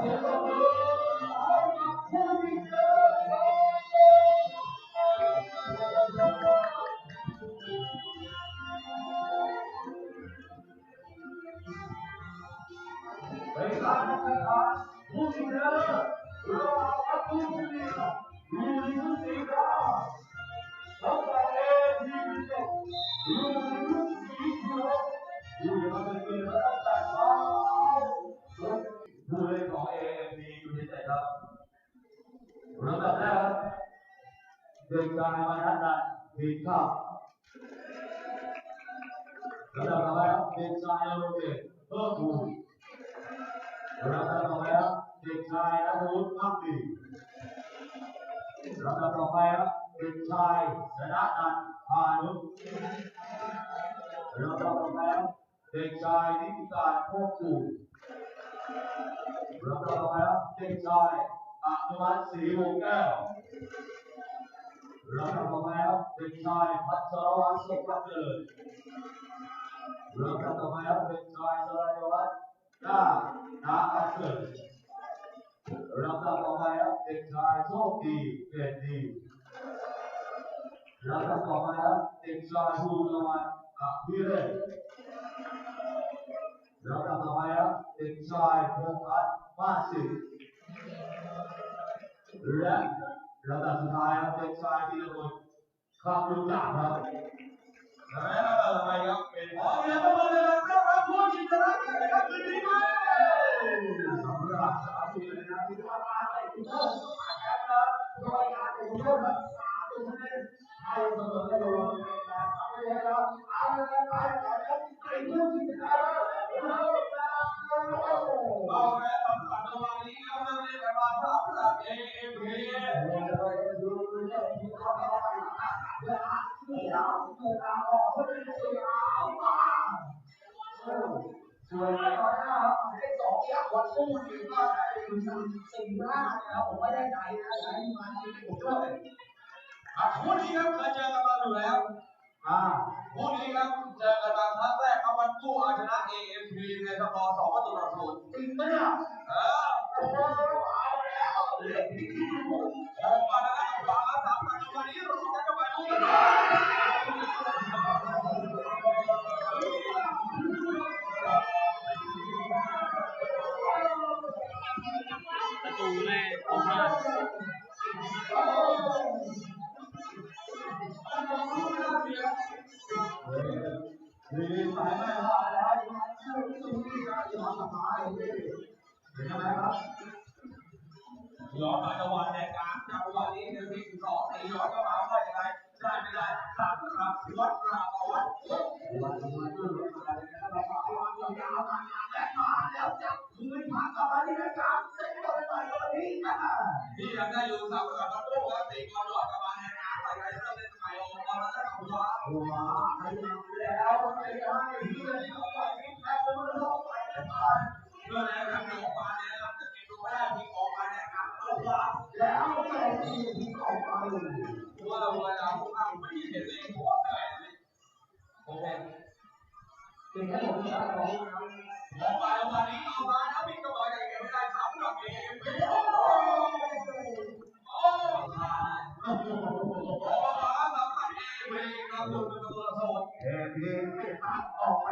Senhor. ครับลำดับแรกครับเรื่องการบรรทัดการผิดข้าวลำดับต่อไปครับเด็กชายโรเบิร์ตเพิ่มภูมิลำดับต่อไปครับเด็กชายนัทวุฒิพักดีลำดับต่อไปครับเด็กชายชนะนันพานุลำดับต่อไปครับเด็กชายนิติการพ่อภูม รับรองครับเด็กชายอัควัตศรีวงแก้วรับรองครับเด็กชายพัชรวัตรสุขเจริญรับรองครับเด็กชายสรยวัฒน์ก้านาอาเสริรับรองครับเด็กชายโชคดีเด่นดีรับรองครับเด็กชายภูมิลมันอภิเรศ เป็นชายพงพัฒน์มาสิและระดับสุดท้ายครับเป็นชายที่ระดับข้ามรู้จักครับแล้วอรครับเป็นพร้อมแล้มาเลยครับรับผู้ชิงชนะกันนะครับคืนนี้ด้ยสำหรับสามสิบนาทีที่ผ่านมาในทุท่านครับรายรทุกท่า อะคู่นี้ครับเคยเจอกันมาอยู่แล้ว อ่าคู่นี้ครับเจอกันมาครั้งแรกเอาวันกู้เอาชนะ AMP ในสกองประตูต่อศูนจริงไหมอะอ้าว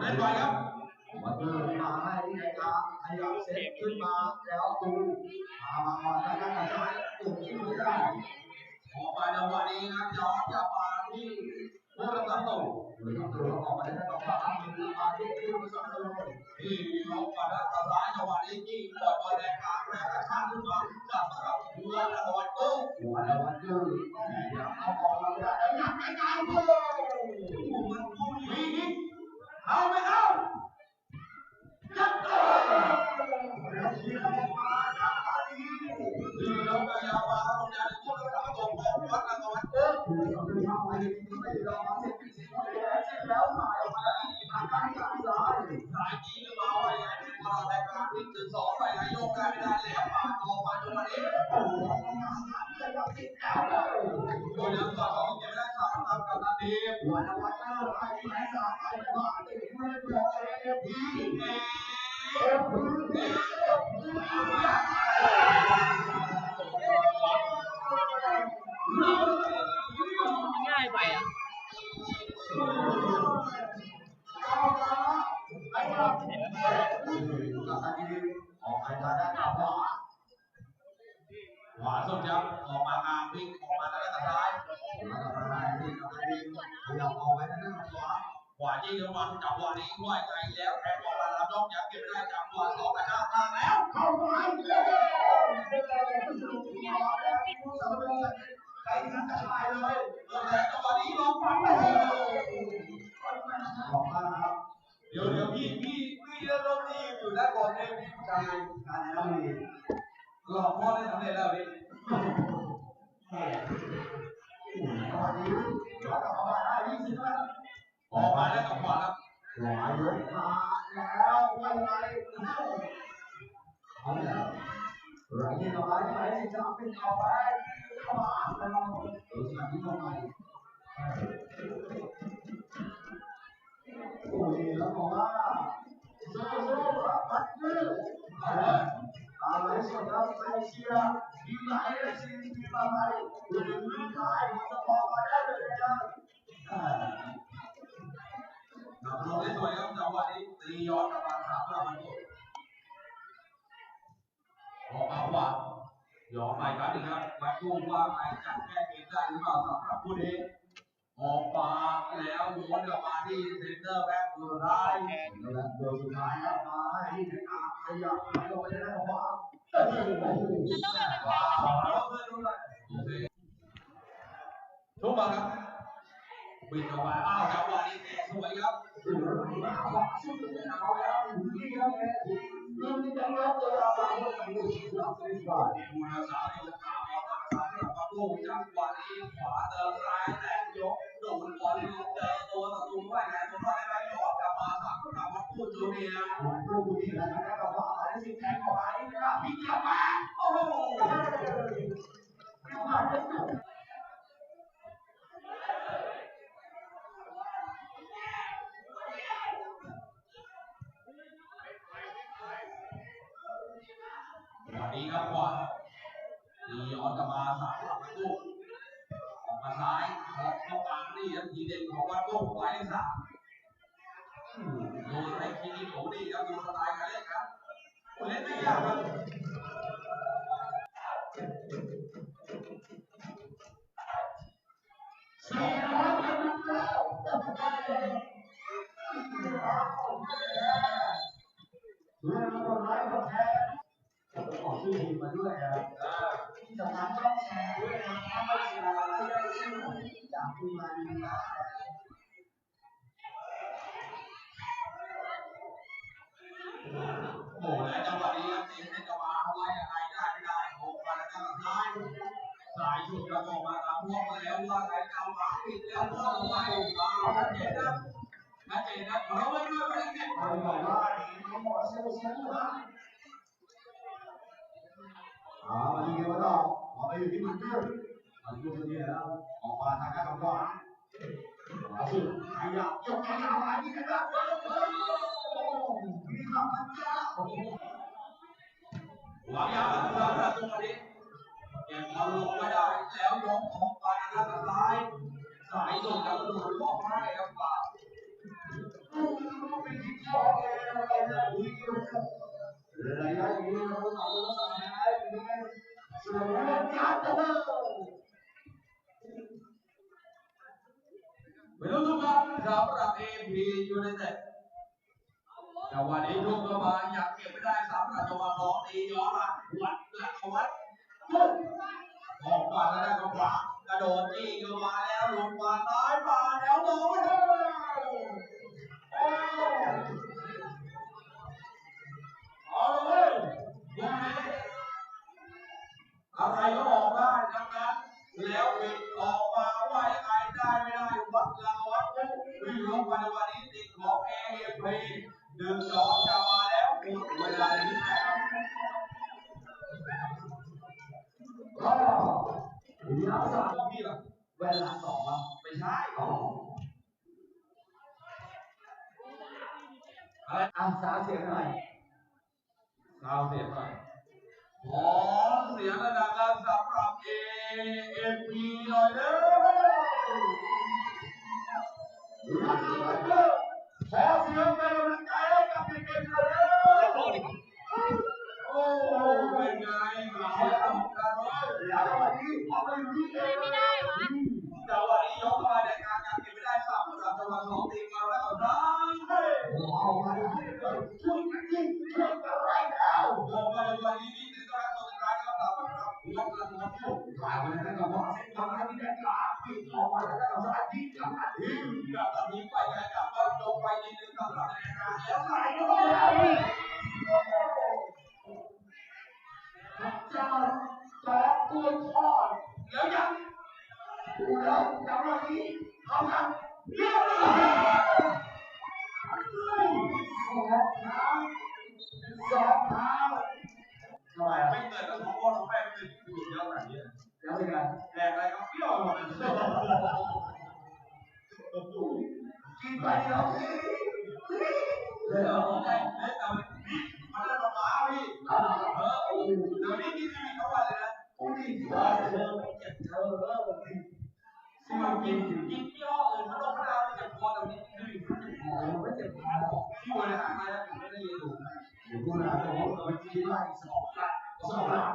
เล่นไปครับมาเดินมาให้ที่ วาจี้จังหวะจังหวะนี้ว่ายไกลแล้วแทงออกมาลำน้องยักเก็บได้จังหวะสองกระชากล่าแล้ว เข้าไปเลยไปทางกระชายเลยเออแต่จังหวะนี้ลองฟังออกมาครับเดี๋ยวเดี๋ยวพี่พี่พี่เริ่มต้นที่อยู่ด้านบนเนี่ยพี่ชายการแล้วมีหลอกพ่อได้สำเร็จแล้วพี่สวัสดีแล้วก็มาได้ยี่สิบแล้วออกมาแล้ว กั ลงได้สวยครับจังหวะนี้ตีย้อนกลับมาสามเรามันออกมาขวาย้อนไปครับนี่ครับมาดูว่าใครจะแก้เกมได้หรือเปล่าสำหรับผู้นี้ออกมาแล้วม้วนกลับมาที่เซนเตอร์แบ็คสุดท้ายแล้วโดยสุดท้ายครับมาให้ที่ไหนอาขยับไหลลงไปด้านขวามันต้องเป็นว้าวแล้วเพื่อนด้วยโอเคทุกมาครับ ปิดออกมาอ้าวจังหวะนี้สวยครับเอาแล้วที่ครับเรื่องที่จะรับตัวเราไปรับไปก่อนดูนะสาวที่จะตามเอาตามสาวที่กับลูกจังหวะนี้ขวาเติมซ้ายแต่ยกดูดบอลลูกเจอตัวศัตรูไว้ไงตัวน้อยไม่ยอมกลับมาสับกลับมาพูดจูเนียหนผู้ดีแล้วนะครับว่าอะไรสิ่งแทงเข้าไปนะครับ พี่เกียร์มาโอ้โหวันนี้ ครับขวาดีออนกลับมาสามหลับประตูออกมาซ้ายออกเข้ากลางนี่ครับทีเด็ดของวัดตุ้มไว้สามดูในคีนิโหนี่ครับดูสไตล์การเล่นครับเล่นไม่ยากครับายสุดกระบอกมาตามพวกมาแล้วว่าไงเจ้าหมาปิดแล้วพวกเราไปมาชัดเจนนะชัดเจนนะเราไม่ด้วยไปแล้วเนี่ยเขาบอกว่าเขาบอกเซลล์เซลล์นะอ่ามาดีกันมาต่อออกไปอยู่ที่มันเกิดมันเกิดเนี่ยแล้วออกมาทางด้านขวาขวาสุดขยับยกขยับมาที่กันแล้วมีคำมันจ้าหวังยาวสำหรับตรงนี้ เก็บบอลลงไม่ได้แล้วยกออกไปทางด้านซ้าย สายสุดแล้วโดนล็อกให้ครับป่าระยะนี้เราต้องเอาตัวสายเป็นส่วนแรกที่อัดเอร์ไม่รู้ทุกคนสำหรับเอพียูไนเต็ดแต่วันนี้ทุกเข้ามาอยากเก็บไม่ได้สำหรับจังหวะของตีย้อนมาวัดหลักวัด ออกมาแล้วก็ขวากระโดดจี้เข้ามาแล้วลงมาซ้ายมาแล้วโดนเอาเลยยังไงอะไรก็ออกได้ทั้งนั้นแล้วปิดออกมาว่ายังไงได้ไม่ได้วัดลาวัดปุ๊บวิ่งลงมาในวัน Aleluia. เราไปกินไล่สองละสองละ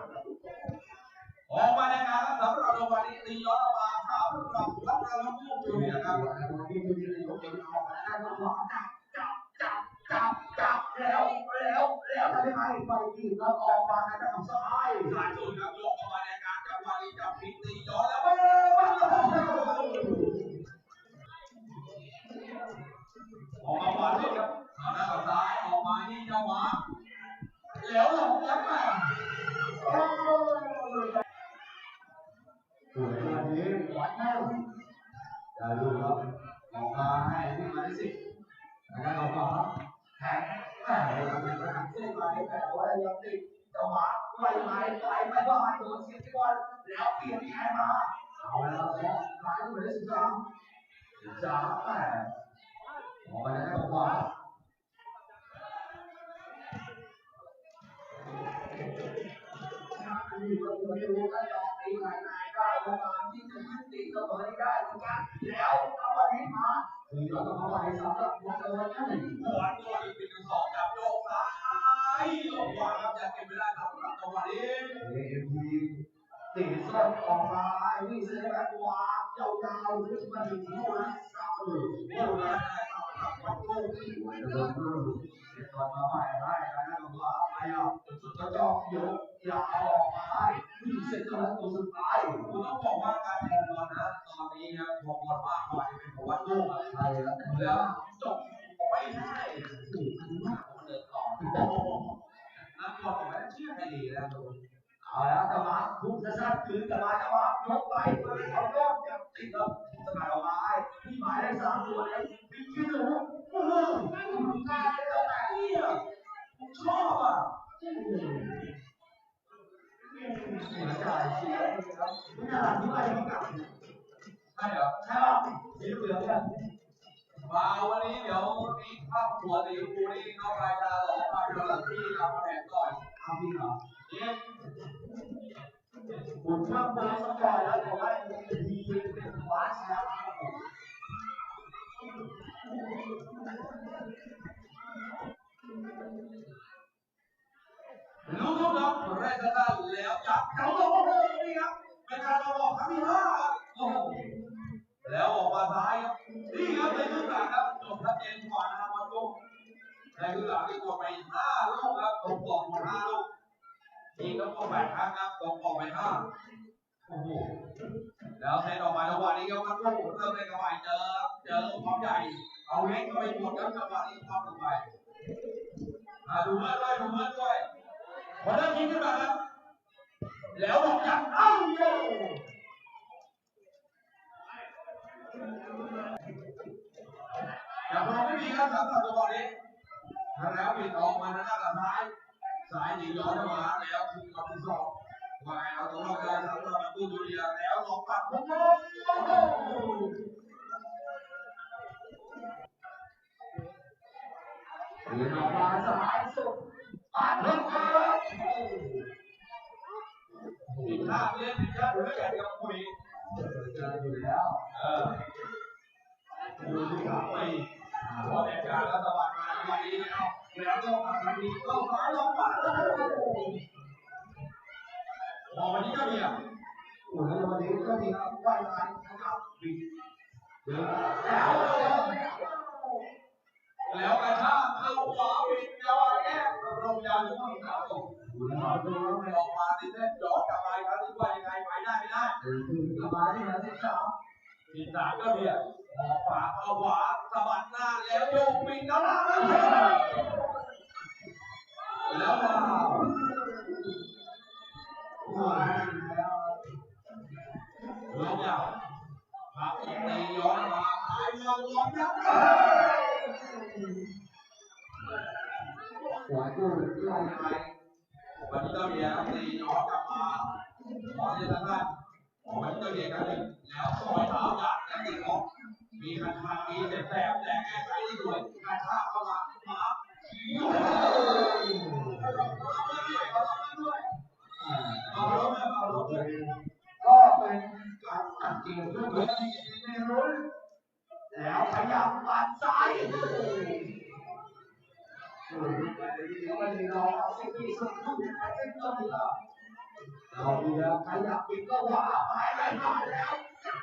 ออกมาในงานแล้วสำหรับเราวันนี้ตีย้อนมาถามสำหรับวัดระลำพูอยู่เนี่ยครับที่มีนายกเป็นออกม ออกมาให้ที่มาที่สิบนะครับออกมาแข่งแข่งเป็นประธานเส้นมาแต่ว่ายังติดจังหวะไล่ไล่ไล่ไม่ได้โดนเสีย วเปลี่ยนที่ใครมาเอาแล้วครับหลายคนได้สิบสามสิบสามแหมออกมาได้จังหวะอันนี้ก็ไม่รู้ถ้าไหนไหนได้ประมาณที่จะยึดติดเสมอได้เหมือนกันแล้วจังหวะนี้มาคือเราต้องมาให้สำหรับวันเล่นหัวตัวอีกเป็นสองจับโยกซ้ายลงขวาครับยังเก็บไม่ได้ครับสำหรับจังหวะนี้เอ็มพีตีส้นออกมาไอ้นี่เสียแบบวายาวๆขึ้นมาถึงหัวสามเลยโอ้ยได้ครับสำหรับวัดโก้สวยเหลือเกินเด็กคนมาใหม่ได้นะครับว่าไอ้อะสุดก็จอกยกยาว เสียใจเชียร์นะครับไม่น่าที่ว่าจะไม่กลับใช่เหรอใช่ป่ะสีเหลืองเนี่ยมาวันนี้เดี๋ยวนี้ภาพหัวสีฟูนี่น้องรายการร้อกมาเจอที่เราแผนก่อนทำจริงเหรอ โอ้โหแล้วเซตออกมาจังหวะนี้ก็มันลูกเริ่มในกระบายเจอเจอความใหญ่ เอาเล็กเข้าไปหมดครับจังหวะนี้ความลงไปอ่าดูเพื่อด้วยดูเพื่อด้วยพอเริ่มยิงขึ้นมาครับแล้วบอกจังเอ้าโยอย่างเราไม่มีครับสำหรับตัวบอลนี้แล้วปิดออกมาทางด้านซ้ายซ้ายหนีย้อนมาแล้วคือบอลที่สอง วายเอาตัวเราได้สำหรับประตูดูเรีแล้วลองปัดโอ้โหเดินออกมาสายสุดปัดลงมาผิดพลาเนี่ยผิดพลาดหรือยากจะคุยเจออยู่แล้วเออดูสิครับไม่พอแต่การรัฐบาลมาวันนี้แล้วแล้วก็มาทางนี้ก็มาลงมาแล้ว พอวันนี้ก็มีอะโอ้โหวันนี้ก็มีครับว่ายน้ำนะครับบิดเดินแล้วแล้วกระชากเข้าขวาวินยาวแก้โรงยาหรือว่าขาตกคุณหมอดูไม่ออกมาติดเส้นย้อนกลับไปครับที่ว่ายังไงไปได้ไม่ได้กลับมาที่มาสิบสามทีสามก็มีอะออกขวาเข้าขวาสะบัดหน้าแล้วโยกปิงแล้วล่างแล้วแล้ว วครับตีย้อนมาหายเมืองร้อนยับหัวตู้ไล่ไปวันนี้ก็มีครับตีย้อนกลับมาขอที่ท่านวันนี้ก็มีกันหนึ่งแล้วซอยเท้ายัดและติดออกมีคันทางมีแสบแต่แก้ไขได้สวย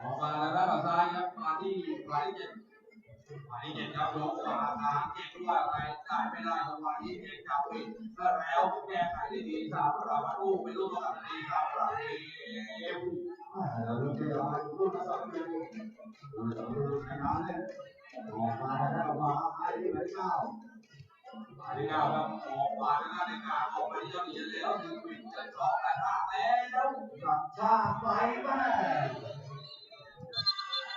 อาแล้วลืมาสองลืมไปไปแล้วแล้วเกิดอะไรขึ้นแล้วหลุดอมาแล้วรีบกันให้กับเราดูก่อนมาแล้วมานะเรื่องราวไม่ได้ถามว่าไปถามเราเลยไปถามเราที่กับทีมกับทีมแข่งกันแล้วเราว่าปัดตอนซ้ายครับมาที่หมายเลขเจ็ดหมายเลขเจ็ดครับลงขวาทางเจ็ดว่าอะไรได้ไม่ได้จังหวะนี้เจ็ดครับปิดแล้วแก้ไขได้ดีสามประมาลูกไม่รู้ตัวดีสามประเดียวเราดูเจออะไรดูกระสับกระส่ายดูสำรวจขนาดนี้ออกมาแล้วมาไอ้ที่ไหนเจ้าหมายเลขเก้าครับออกมาแล้วหน้าในกาออกไปที่เจ้าหญิงแล้วถึงปิดจะสองแต่ห้าแล้วกลับชาไปแม่